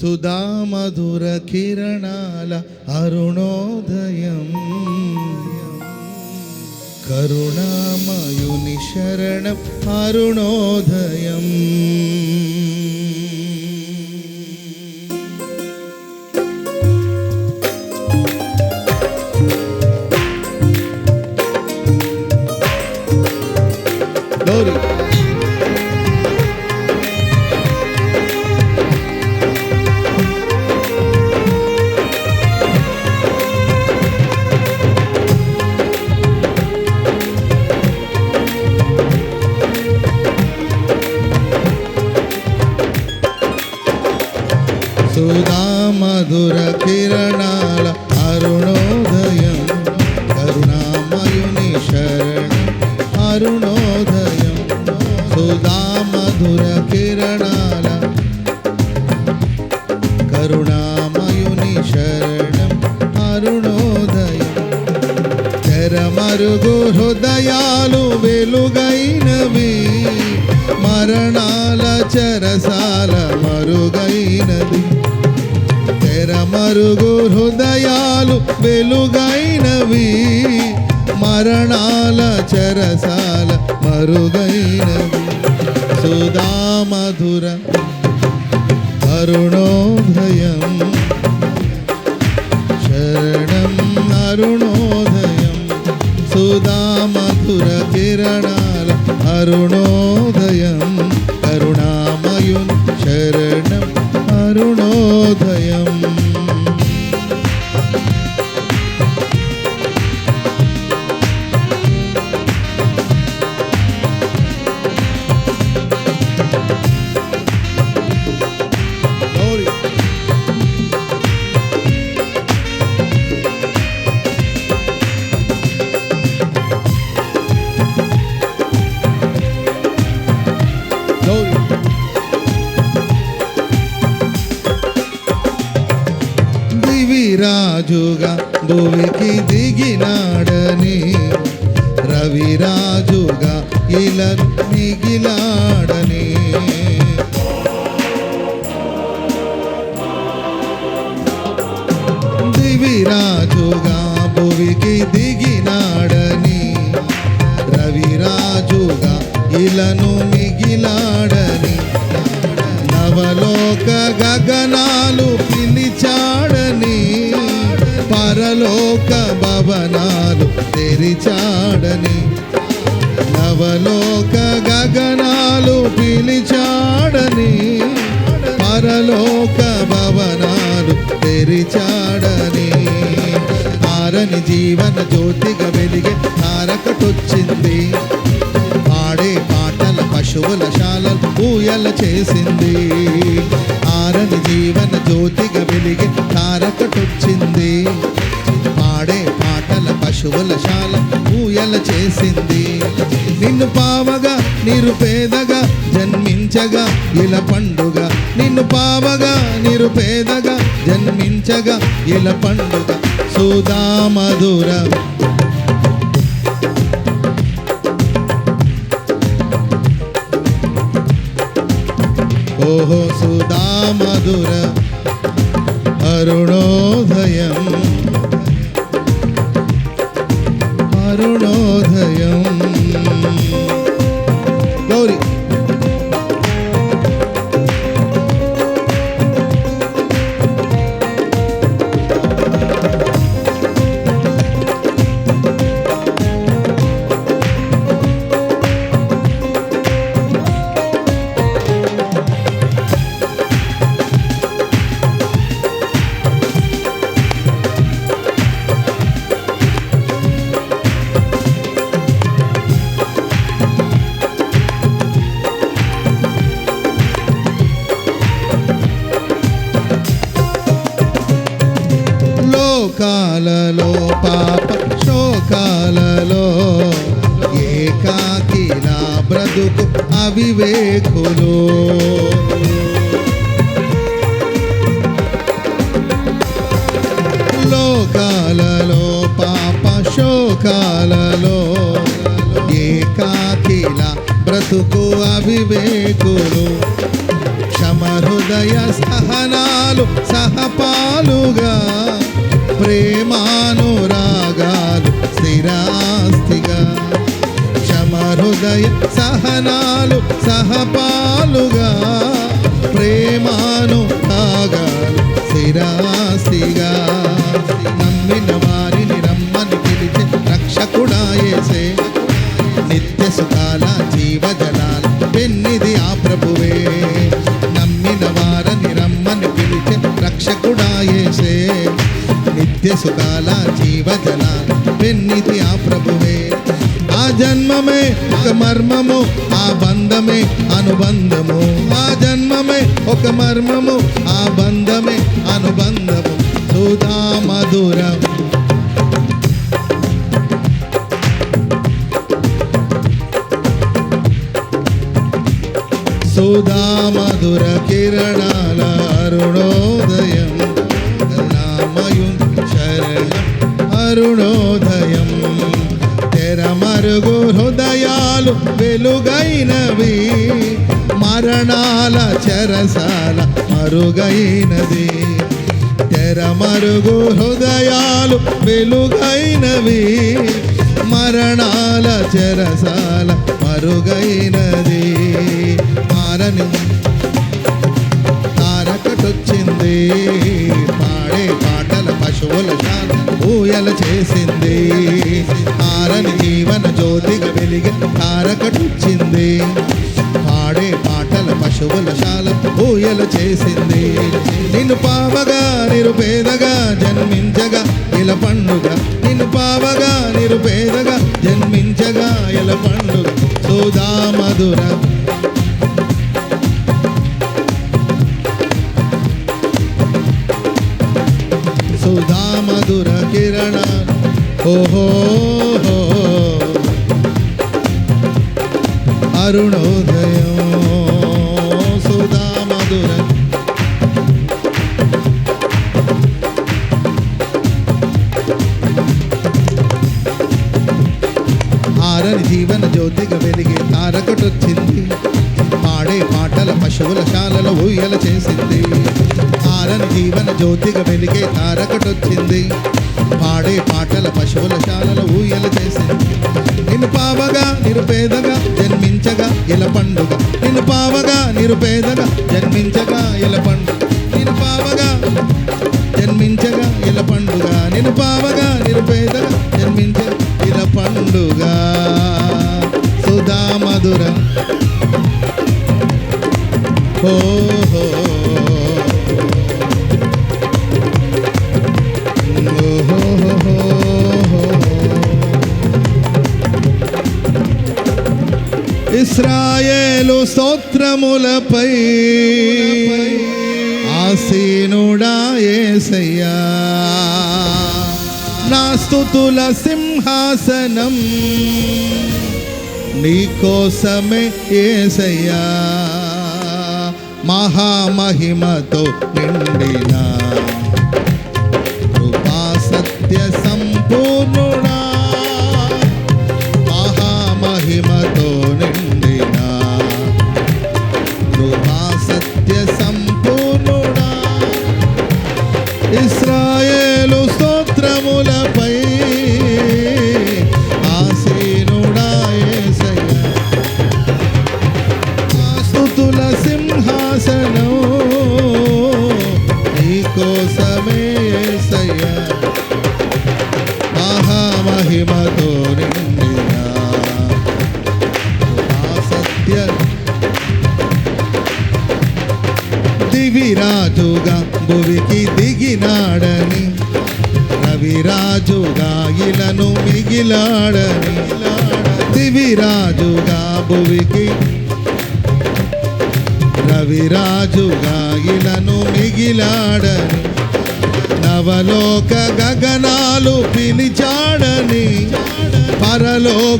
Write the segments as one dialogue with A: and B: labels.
A: సుధామధుర కిరణాల అరుణోదయం కరుణామయుని శరణం అరుణోదయం అరుణోదయం సుధామధుర కిరణాల. కరుణామయుని శరణం అరుణోదయం. తెరమరుగు హృదయాలు వెలుగైనవి. మరణాల చరసాల మరుగైనది తెరమరుగు హృదయాలు వెలుగైనవి. మరణాల చరసాల రవిరాజుగా ఇలను మిగిలాడని నవలోక గగనాలు పిలిచాడని పరలోక భవనాలు తెరిచాడని నవలోక గగనాలు పిలిచాడని పరలోక భవనాలు తెరిచాడని ఆరని జీవన జ్యోతిగా వెలిగే తారకటొచ్చింది. ఆడే పాటల పశువుల శాలలు ఊయల చేసింది. ఆరని జీవన జ్యోతిగా వెలిగే తారకటొచ్చింది. ఆడే పాటల పశువుల శాల ఊయల చేసింది. నిన్ను పావగా నిరుపేదగా జన్మించగా ఇలా పండుగ. నిన్ను పావగా నిరుపేదగా జన్మించగా ఇలా పండుగ సుధామధుర ఓహో సుధామధుర అరుణోదయం. వివేకులు. లోకాలలో పాప శోకాలలో ఏకాకిల బ్రతుకు అవివేకులు. క్షమహృదయ సహనాలు సహపాలుగా ప్రేమానురాగాలు స్థిరాస్తి క్షమ హృదయ సహనాలు సహపాలుగా ప్రేమాను ప్రేమానురాగాలు స్థిరాస్తిగా నమ్మిన వారిని రమ్మని పిలిచి రక్షకుడాయేసే నిత్య సుఖాల జీవజలాల పెన్నిది ఆ ప్రభువే. నమ్మిన వారని రమ్మని పిలిచే రక్షకుడాయేసే నిత్య సుఖాల మరణాల చెరసాల మరుగైనది. తెరమరుగు హృదయాలు వెలుగైనవి. మరణాల చెరసాల మరుగైనది. మారని తారకటొచ్చింది. పాడే పాటల పశువుల శాల ఊయల చేసింది. ఆరని జీవన జ్యోతిగా వెలిగి తారకటొచ్చింది. పాడే పాటల పశువుల శాల ఊయల చేసింది. నిన్ను పావగా నిరుపేదగా జన్మించగా ఇలా పండుగ. నిన్ను పావగా నిరుపేదగా జన్మించగా ఇలా పండుగ. సుధా మధుర. సుధా మధుర కిరణ. ఓహో అరుణోదయ. ఇస్రాయేలు స్తోత్రములపై ఆసీనుడా ఏసయ్యా. నా స్తుతుల సింహాసనం నీకోసమే ఏసయ్యా. మహామహిమతో నిండినా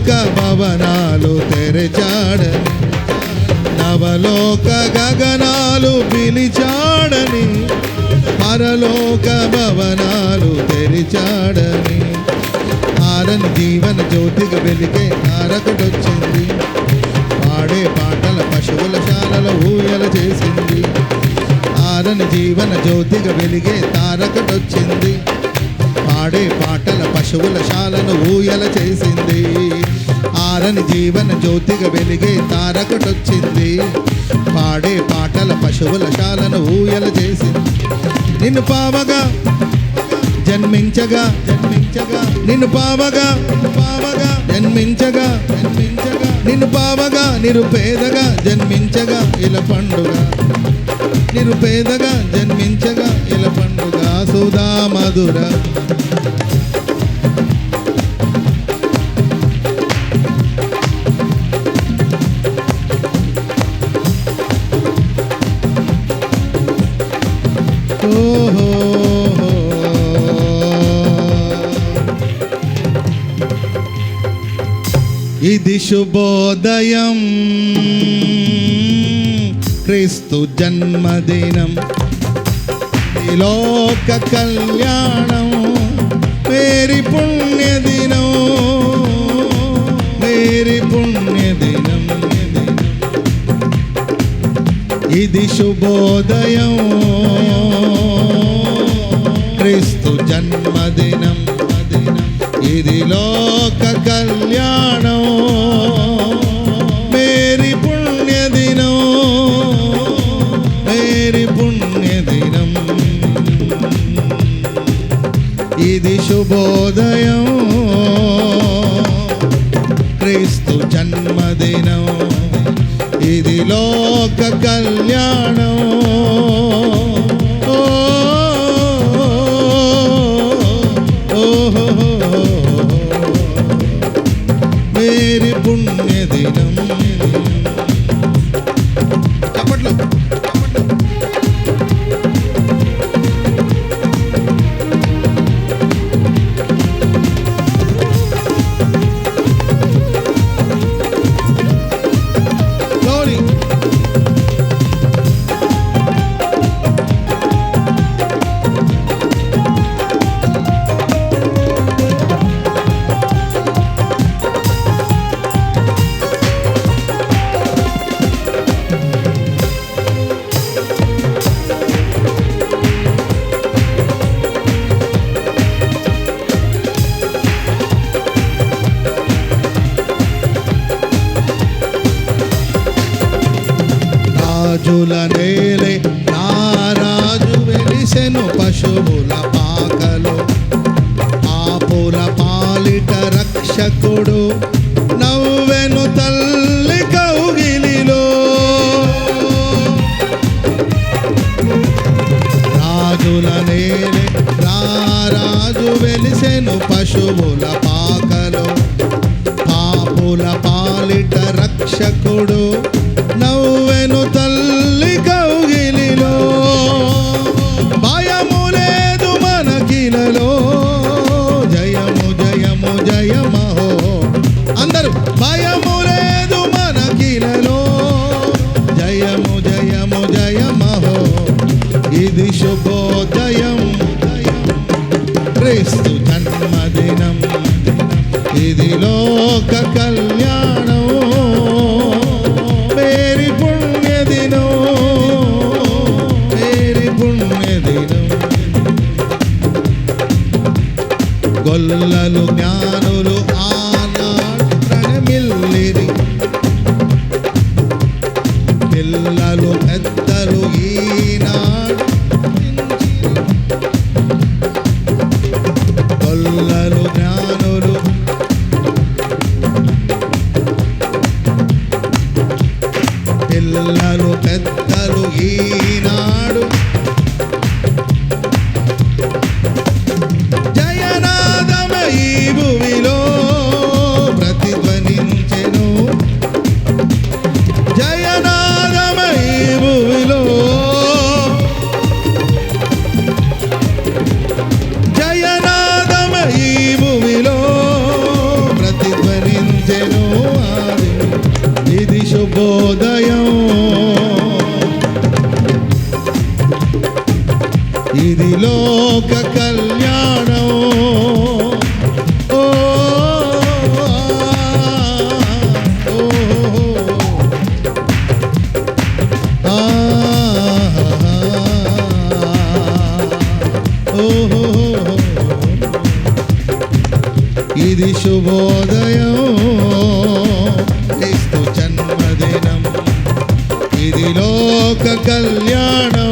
A: పరలోక భవనాలు తెరచాడని నవలోక గగనాలు పిలిచాడని పరలోక భవనాలు తెరిచాడని. ఆరని జీవన జ్యోతికి వెలిగే తారకుడొచ్చింది. పాడే పాటల పశువుల శాలలో ఊయల చేసింది. ఆరని జీవన జ్యోతిగా వెలిగే తారకటొచ్చింది పాడే పాటల పశువుల శాలను ఊయల చేసింది. ఆరని జీవన జ్యోతిగా వెలిగే తారకటొచ్చింది పాడే పాటల పశువుల శాలను ఊయల చేసింది. నిన్ను పావగా జన్మించగా జన్మించగా. నిన్ను పావగా పావగా జన్మించగా జన్మించగా. నిన్ను పావగా నిరుపేదగా జన్మించగా ఇలా పండుగ. నిరుపేదగా జన్మించగా ఇలా పండుగ. సుధా మధుర. ఇది శుభోదయం క్రీస్తు జన్మదినం ఈ లోక కళ్యాణం మేరి పుణ్యదినం మేరి పుణ్యదినం ఇది శుభోదయం క్రీస్తు జన్మదినం శుభోదయం క్రీస్తు జన్మదినం. ఇది లోక కళ్యాణం. ঝুলান தருகினாடும் ఇది శుభోదయం. క్రీస్తు జన్మదినం. ఇది లోక కళ్యాణం.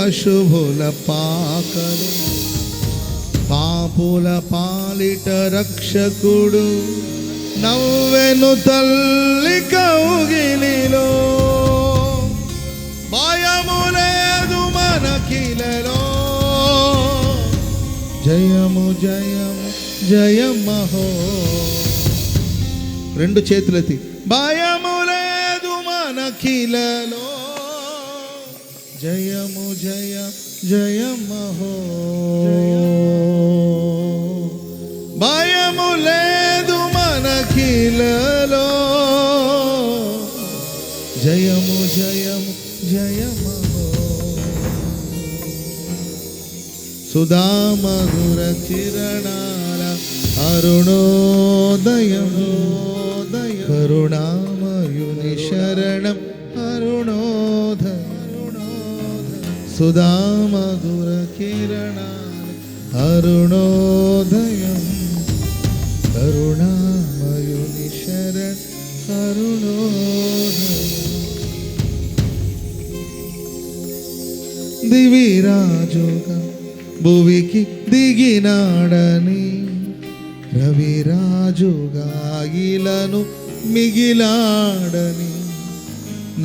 A: పశువుల పాకలు పాపుల పాలిట రక్షకుడు నవ్వెను తల్లి కౌగిలిలో. భయము లేదు మనకిలలో. జయము జయము జయమహో. రెండు చేతులెత్తి. జయమహో. భయము లేదు మనకిలలో జయము జయము జయమహో. సుధామధుర కిరణాల అరుణోదయమోదయ కరుణామయుని శరణం అరుణోదయ సుధామధుర కిరణాల అరుణోదయం కరుణామయుని శరణ్ అరుణోదయం దివిరాజుగా భువికి దిగినాడని రవిరాజుగా ఇలను మిగిలాడని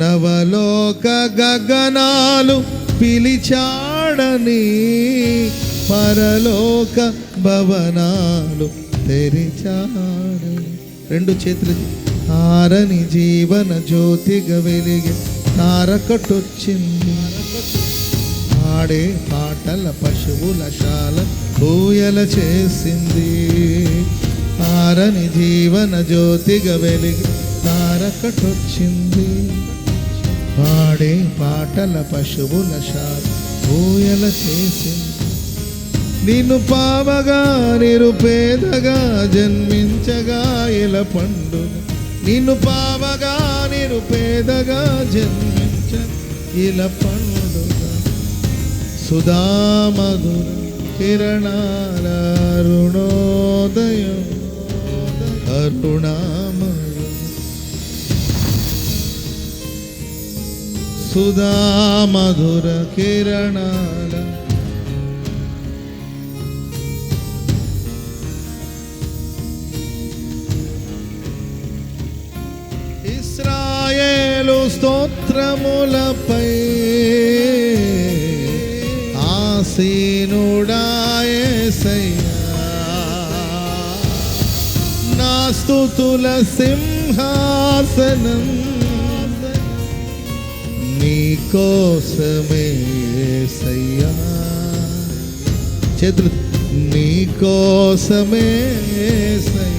A: నవలోక గగనాలు పిలిచాడని పరలోక భవనాలు తెరిచాడని రెండు చేతులు ఆరని జీవన జ్యోతిగా వెలిగి తారకటొచ్చింది. ఆడే పాటల పశువుల శాల భూయల చేసింది. ఆరని జీవన జ్యోతిగా వెలిగి తారకటొచ్చింది. పాడే పాటల పశువుల శాల ఊయల చేసింది నిన్ను పావగా నిరుపేదగా జన్మించగా ఇలా పండుగ. నిన్ను పావగా నిరుపేదగా జన్మించ ఇలా పండుగ. సుధామధుర కిరణాల అరుణోదయం. సుధా మధుర కిరణాల ఇస్రాయేలు స్తోత్రములపై ఆసీనుడాయేసయ్యా నా స్తుతుల సింహాసనం కోసమే సయ్యా. చేతులు నీ కోసమే సయ్యా.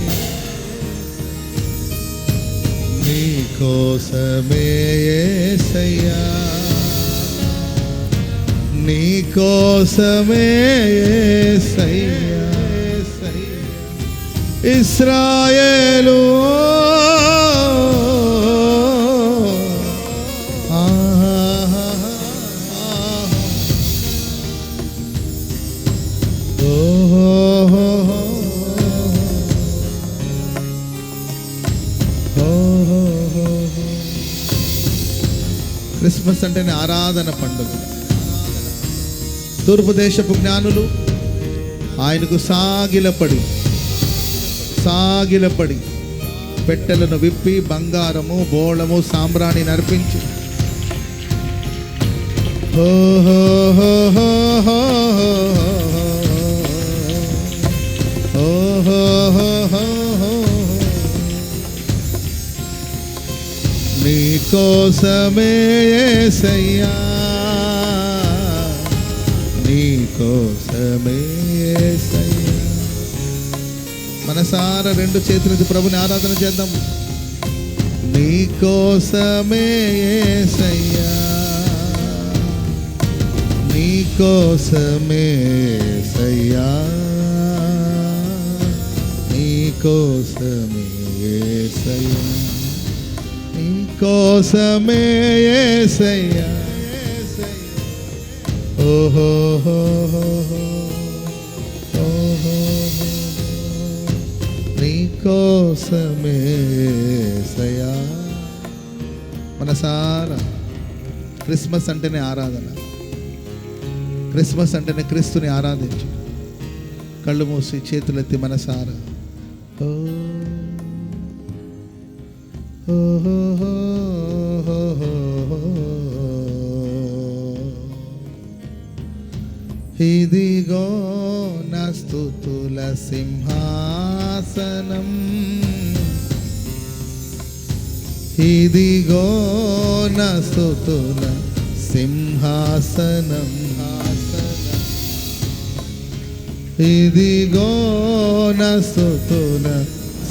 A: నీ కోసమే సయ్యా. నీ కోసమే సయ్యా. ఇస్రాయేలు క్రిస్మస్ అంటేనే ఆరాధన పండుగ. తూర్పు దేశపు జ్ఞానులు ఆయనకు సాగిలపడి సాగిలపడి పెట్టెలను విప్పి బంగారము బోళము సాంబ్రాణి నర్పించి. హో హో హో హో హో హో హో హో కోసమే యేసయ్యా నీ కోసమే రెండు చేతులకి ప్రభుని ఆరాధన చేద్దాం. నీ కోసమే యేసయ్యా నీ కోసమే యేసయ్యా నీ కోసమే కోసమే ఏసయ్యా. ఓహో నీ కోసమే మన సార క్రిస్మస్ అంటేనే ఆరాధన. క్రిస్మస్ అంటేనే క్రీస్తుని ఆరాధించు. కళ్ళు మూసి చేతులెత్తి మనసారా. ఓ ఇదిగో నా స్థుతుల సింహాసనం. ఇదిగో నా స్థుతుల సింహాసనం. ఇదిగో నా స్థుతుల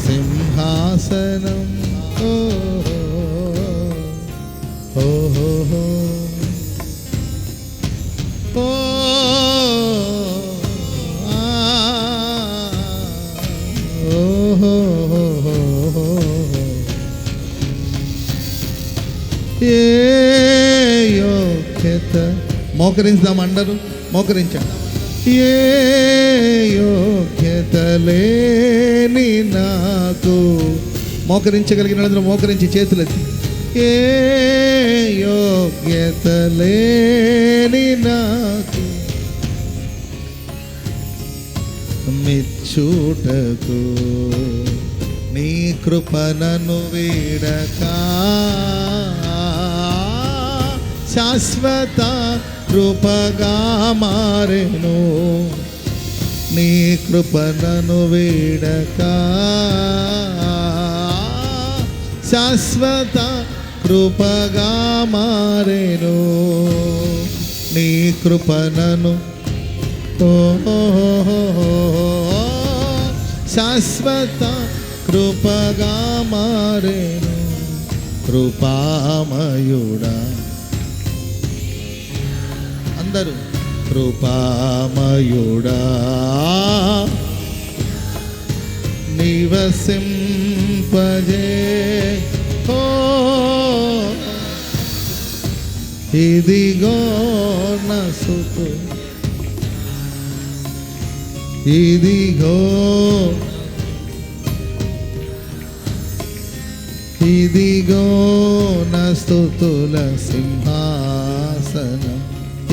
A: సింహాసనం. చేత మోకరించుదాం అందరు మోకరించండి. ఏ యోగ్యత లేని నాకు మోకరించగలిగిన మోకరించి చేతులెత్తి. ఏ యోగ్యత లేని నాకు మెచ్చుటకు నీ కృపనను వీడక. శాశ్వత కృపగా మారెను. నీ కృపనను వీడక. శాశ్వత కృపగా మారెను నీ కృపణను శాశ్వత కృపగా మారేను కృపామయుడా. అందరూ కృపామయుడా. నివసింపజే. ఓ ఇదిగో నసుకు. ఇదిగో ఇదిగో నా స్తుతుల సింహాసనం.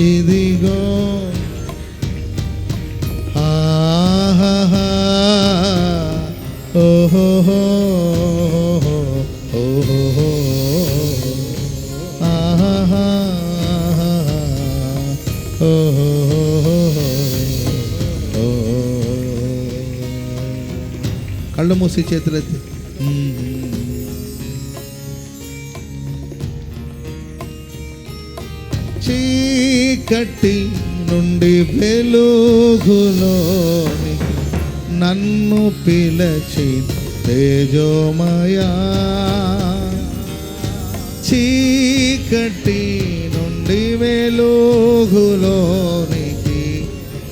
A: ఇదిగో ఆహా ఓహో ఓహో ఆహా ఓహో కళ్ళు మూసి చేతులెత్తి చీకటి నన్ను పిలచి తేజోమయా. చీకటి నుండి వెలుగులోనికి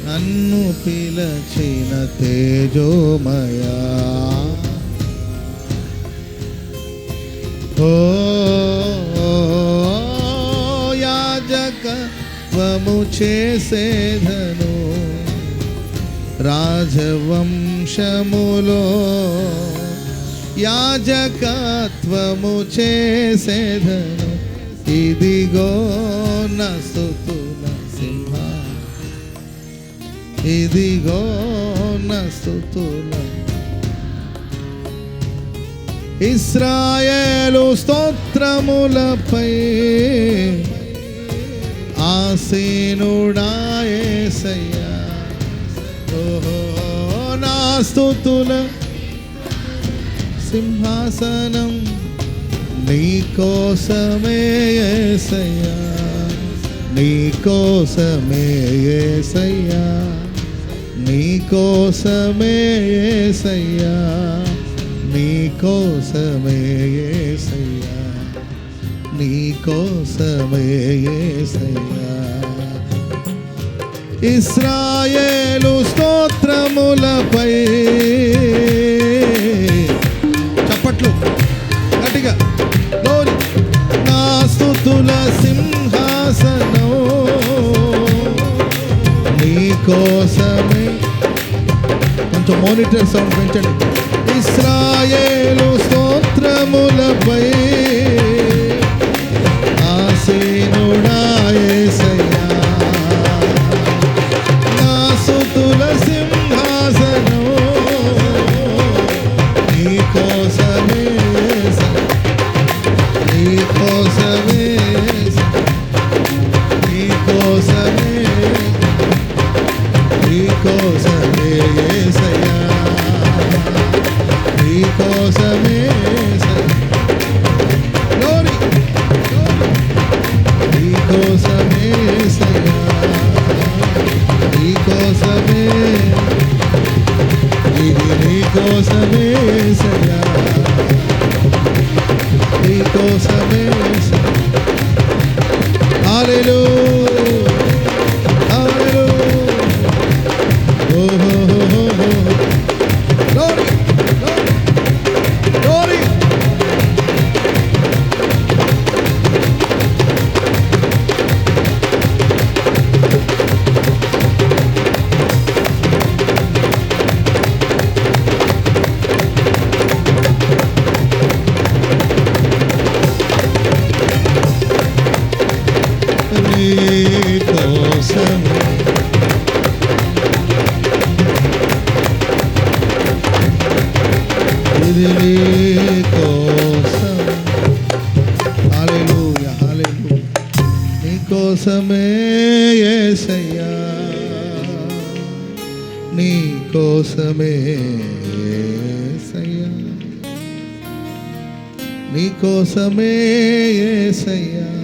A: నన్ను పిలచిన తేజోమయా. ఓ యాజక వము చేసేదను రాజవంశములో యాజకత్వము చేసేదను ఇదిగో నసుతుల సింహ ఇదిగో నా స్థుతుల ఇస్రాయేలు స్తోత్రములపై ఆసీనుడాయేసయ్యా ఓహో నా స్థుతుల సింహాసనం నీ కోసమే యేసయ్యా నీ కోసమే యేసయ్యా నీ కోసమే యేసయ్యా నీ కోసమే యేసయ్యా నీ కోసమే యేసయ్యా ఇస్రాయేలు స్తోత్రములపై. చప్పట్లు గట్టిగా. లోని నా స్తుతుల సింహాసనం. నీ కోసమే. కొంచెం మోనిటర్ సౌండ్ పెంచండి. ఇస్రాయేలు స్తోత్రములపై. ఆసీనుడా కోసం. ఇది నీ కోసం. నీ కోసమే యేసయ్యా నీ కోసమే నీ కోసమే యేసయ్యా